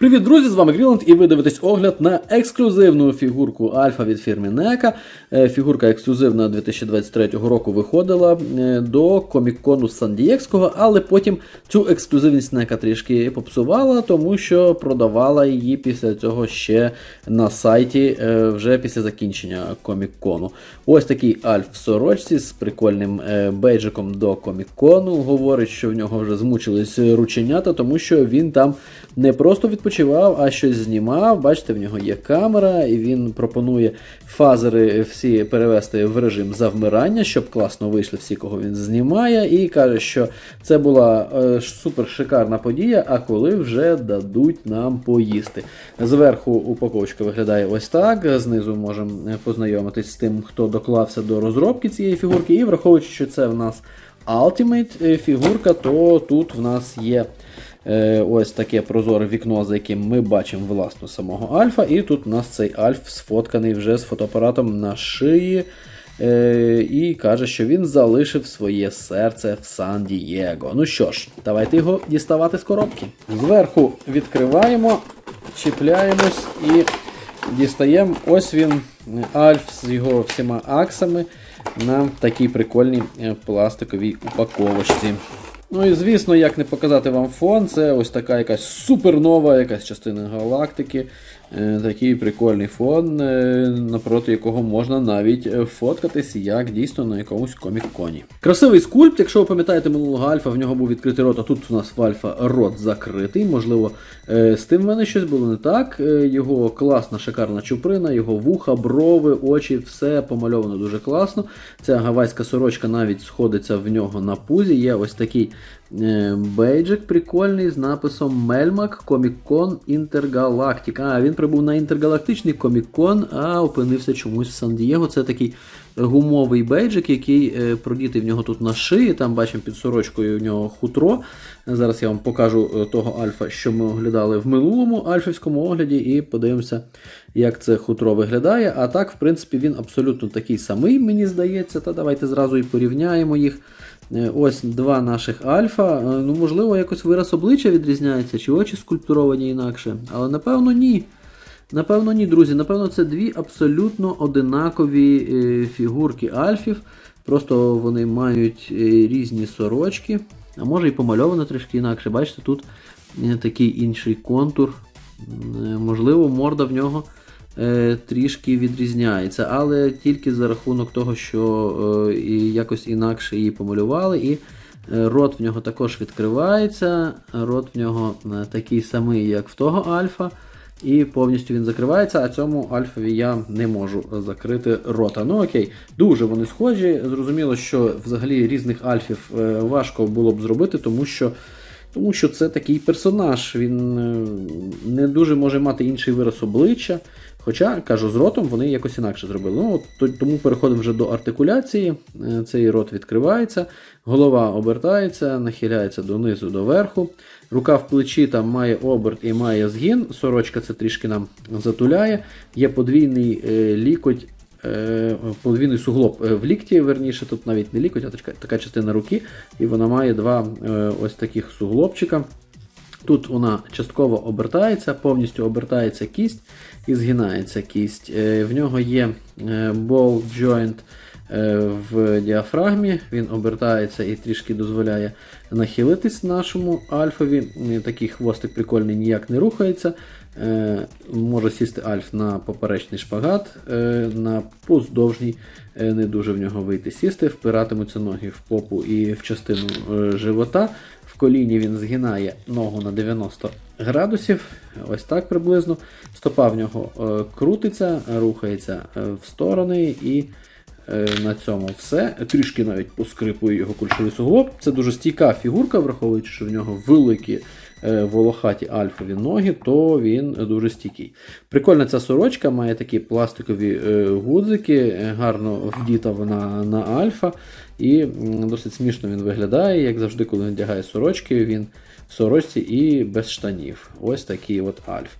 Привіт, друзі! З вами Гріланд, і ви дивитесь огляд на ексклюзивну фігурку Альфа від фірми NECA. Е, Фігурка ексклюзивна 2023 року виходила е, до комік-кону Сан-Дієкського, але потім цю ексклюзивність NECA трішки попсувала, тому що продавала її після цього ще на сайті е, вже після закінчення комік-кону. Ось такий Альф в сорочці з прикольним бейджиком до комік-кону. Говорить, що в нього вже змучились рученята, тому що він там не просто відпочивав, а щось знімав. Бачите, в нього є камера, і він пропонує фазери всі перевести в режим завмирання, щоб класно вийшли всі, кого він знімає. І каже, що це була е, супер шикарна подія, а коли вже дадуть нам поїсти. Зверху упаковочка виглядає ось так. Знизу можемо познайомитись з тим, хто доклався до розробки цієї фігурки. І враховуючи, що це в нас Ultimate фігурка, то тут в нас є. Е, Ось таке прозоре вікно, за яким ми бачимо власне самого Альфа. І тут у нас цей Альф сфотканий вже з фотоапаратом на шиї. Е, І каже, що він залишив своє серце в Сан-Дієго. Ну що ж, давайте його діставати з коробки. Зверху відкриваємо, чіпляємось і дістаємо. Ось він, Альф з його всіма аксами на такій прикольній е, пластиковій упаковочці. Ну і звісно, як не показати вам фон, це ось така якась супернова, якась частина галактики. Е, Такий прикольний фон, е, напроти якого можна навіть е, фоткатись, як дійсно на якомусь комік-коні. Красивий скульпт, якщо ви пам'ятаєте минулого альфа, в нього був відкритий рот, а тут у нас в альфа рот закритий. Можливо, з тим в мене щось було не так. Його класна, шикарна чуприна, його вуха, брови, очі, все помальовано дуже класно. Ця гавайська сорочка навіть сходиться в нього на пузі. Є ось такий бейджик прикольний з написом Мельмак Комік-кон Інтергалактик. А, він прибув на інтергалактичний комік-кон, а опинився чомусь в Сан-Дієго. Це такий гумовий бейджик, який е, продітий в нього тут на шиї. Там бачимо під сорочкою в нього хутро. Зараз я вам покажу е, того альфа, що ми оглядали в минулому альфівському огляді, і подивимося, як це хутро виглядає. А так, в принципі, він абсолютно такий самий, мені здається. Та давайте зразу і порівняємо їх. Е, Ось два наших альфа. Ну, можливо, якось вираз обличчя відрізняється, чи очі скульптуровані інакше. Але напевно ні. Напевно, ні, друзі. Напевно, це дві абсолютно одинакові е, фігурки альфів. Просто вони мають е, різні сорочки. А може і помальовано трішки інакше. Бачите, тут е, такий інший контур. Можливо, морда в нього трішки відрізняється, але тільки за рахунок того, що якось інакше її помалювали. І рот в нього також відкривається. Рот в нього такий самий, як в того альфа. І повністю він закривається, а цьому альфові я не можу закрити рота. Ну окей, дуже вони схожі. Зрозуміло, що взагалі різних альфів е, важко було б зробити, тому що. Тому що це такий персонаж, він е, не дуже може мати інший вираз обличчя. Хоча, кажу, з ротом вони якось інакше зробили. Ну, от, тому переходимо вже до артикуляції. Е, Цей рот відкривається, голова обертається, нахиляється донизу до верху. Рука в плечі там має оберт і має згін. Сорочка це трішки нам затуляє. Є подвійний е, лікоть. е, Подвійний суглоб в лікті, верніше, тут навіть не лікоть, а така, частина руки, і вона має два ось таких суглобчика. Тут вона частково обертається, повністю обертається кість і згинається кість. Е, В нього є е, ball joint е, в діафрагмі, він обертається і трішки дозволяє нахилитись нашому альфові. Такий хвостик прикольний ніяк не рухається. Е, Може сісти альф на поперечний шпагат, е, на поздовжній е, не дуже в нього вийти сісти, впиратимуться ноги в попу і в частину живота. В коліні він згинає ногу на 90 градусів, ось так приблизно. Стопа в нього крутиться, рухається в сторони і на цьому все. Трішки навіть поскрипує його кульшовий суглоб. Це дуже стійка фігурка, враховуючи, що в нього великі волохаті альфові ноги, то він дуже стійкий. Прикольна ця сорочка, має такі пластикові е, гудзики, е, гарно вдіта вона на альфа. І досить смішно він виглядає, як завжди, коли він вдягає сорочки, він в сорочці і без штанів. Ось такий от альф.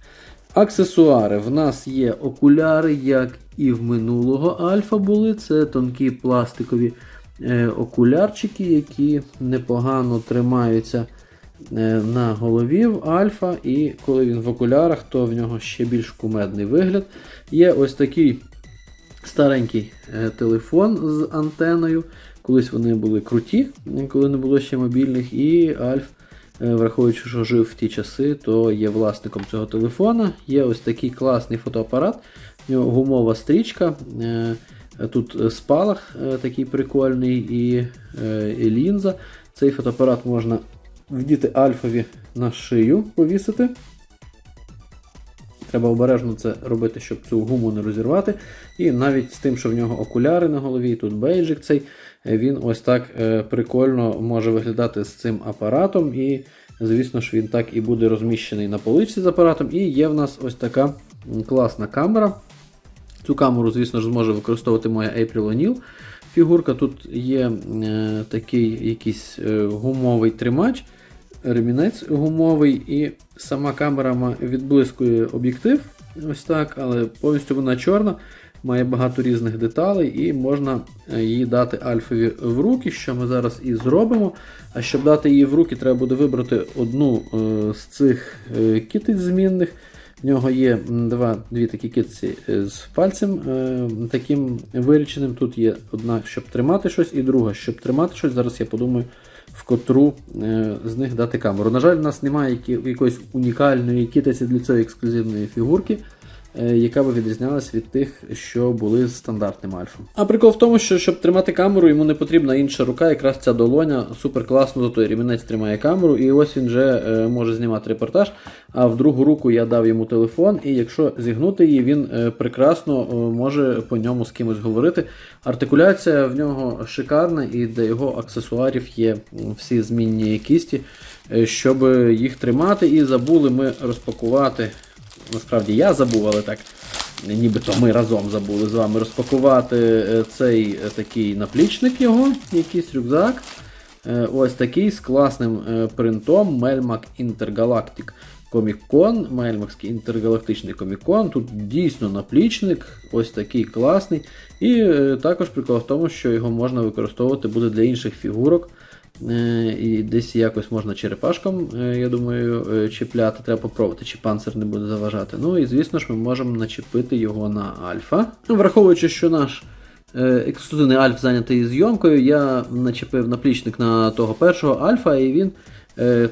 Аксесуари. В нас є окуляри, як і в минулого альфа були. Це тонкі пластикові е, окулярчики, які непогано тримаються е, на голові в Альфа, і коли він в окулярах, то в нього ще більш кумедний вигляд. Є ось такий старенький е, телефон з антеною. Колись вони були круті, коли не було ще мобільних, і Альф, е, враховуючи, що жив в ті часи, то є власником цього телефона. Є ось такий класний фотоапарат, в нього гумова стрічка. е, Тут е, спалах е, такий прикольний е, і лінза. Цей фотоапарат можна вдіти альфові на шию повісити. Треба обережно це робити, щоб цю гуму не розірвати. І навіть з тим, що в нього окуляри на голові, тут бейджик цей, е, він ось так е, прикольно може виглядати з цим апаратом. І, звісно ж, він так і буде розміщений на поличці з апаратом. І є в нас ось така класна камера. Цю камеру, звісно ж, зможе використовувати моя April O'Neil. Фігурка тут є е, такий якийсь е, гумовий тримач, ремінець гумовий, і сама камера відблискує об'єктив. Ось так, але повністю вона чорна, має багато різних деталей, і можна е, її дати Альфові в руки, що ми зараз і зробимо. А щоб дати її в руки, треба буде вибрати одну е, з цих е, китиць змінних. В нього є два, дві такі китці з пальцем таким виріченим. Тут є одна, щоб тримати щось, і друга, щоб тримати щось. Зараз я подумаю, в котру е, з них дати камеру. На жаль, у нас немає які- якоїсь унікальної китиці для цієї ексклюзивної фігурки. Е, Яка би відрізнялась від тих, що були стандартним альфом. А прикол в тому, що щоб тримати камеру, йому не потрібна інша рука, якраз ця долоня супер класно, зато рівнець тримає камеру, і ось він вже е, може знімати репортаж. А в другу руку я дав йому телефон, і якщо зігнути її, він е, прекрасно може по ньому з кимось говорити. Артикуляція в нього шикарна, і для його аксесуарів є всі змінні кісті, щоб їх тримати. І забули ми розпакувати. Насправді я забув, але так. Нібито ми разом забули з вами розпакувати е, цей е, такий наплічник його, якийсь рюкзак. Е, Ось такий з класним принтом Melmac Intergalactic Comic Con, Мельмакський інтергалактичний комікон. Тут дійсно наплічник, ось такий класний. І також прикол в тому, що його можна використовувати буде для інших фігурок. Е, І десь якось можна черепашком, е, я думаю, е, чіпляти. Треба попробувати, чи панцир не буде заважати. Ну і звісно ж, ми можемо начепити його на альфа. Враховуючи, що наш ексклюзивний альф зайнятий зйомкою, я начепив наплічник на того першого альфа, і він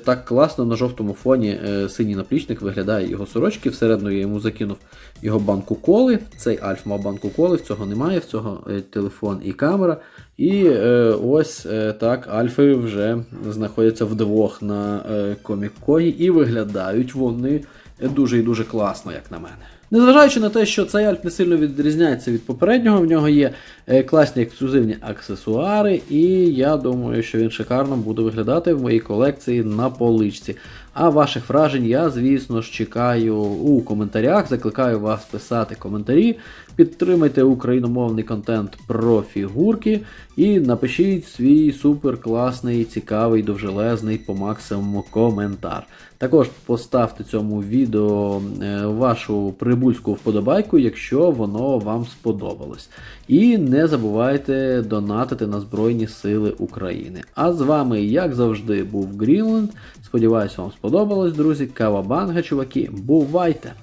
так класно на жовтому фоні е, синій наплічник виглядає його сорочки. Всередину я йому закинув його банку коли. Цей альф мав банку коли, в цього немає, в цього е, телефон і камера. І е, ось е, так альфи вже знаходяться вдвох на е, комік-коні і виглядають вони дуже і дуже класно, як на мене. Незважаючи на те, що цей альф не сильно відрізняється від попереднього, в нього є е, класні ексклюзивні аксесуари, і я думаю, що він шикарно буде виглядати в моїй колекції на поличці. А ваших вражень я, звісно ж, чекаю у коментарях. Закликаю вас писати коментарі. Підтримайте україномовний контент про фігурки і напишіть свій супер класний, цікавий, довжелезний по максимуму коментар. Також поставте цьому відео е, вашу прибульську вподобайку, якщо воно вам сподобалось. І не забувайте донатити на Збройні Сили України. А з вами, як завжди, був Грінленд. Сподіваюсь, вам сподобалось, друзі. Кавабанга, чуваки. Бувайте!